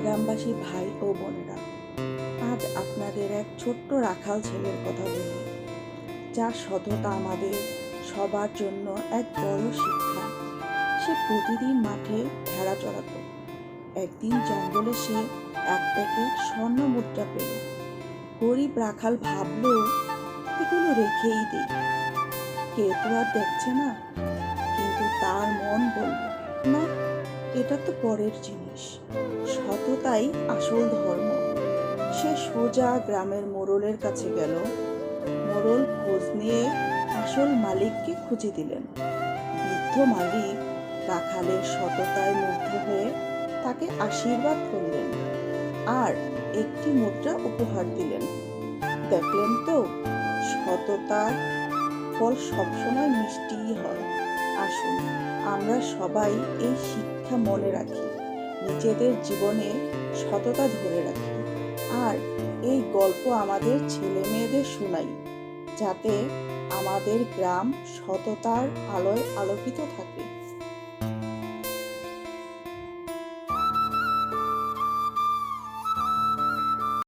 গ্রামবাসী ভাই ও বোনেরা, আজ আপনাদের এক ছোট্ট রাখাল ছেলের কথা বলি, যার সততা আমাদের সবার জন্য এক বড় শিক্ষা। সে প্রতিদিন মাঠে ভেড়া চড়াত একদিন জঙ্গলে সে এক প্যাকেট স্বর্ণ মুদ্রা পেল। গরিব রাখাল ভাবলো, এগুলো রেখেই দিই। কেউ তো আর দেখছে না, কিন্তু তার মন বলল, না এটা তো পরের জিনিস। সততাই আসল ধর্ম। সে সোজা গ্রামের মোড়লের কাছে গেল। মোড়ল খোঁজ নিয়ে আসল মালিককে খুঁজে দিলেন। বৃদ্ধ মালিক রাখালের সততায় মুগ্ধ হয়ে তাকে আশীর্বাদ করলেন আর একটি মুদ্রা উপহার দিলেন। দেখলেন তো, সততার ফল সবসময় মিষ্টিই হয়। আসুন, আমরা সবাই এই শিক্ষা মনে রাখি, নিজেদের জীবনে সততা ধরে রাখি। আর এই গল্প আমাদের ছেলে মেয়েদের শোনাই, যাতে আমাদের গ্রাম সততার আলোয় আলোকিত থাকে।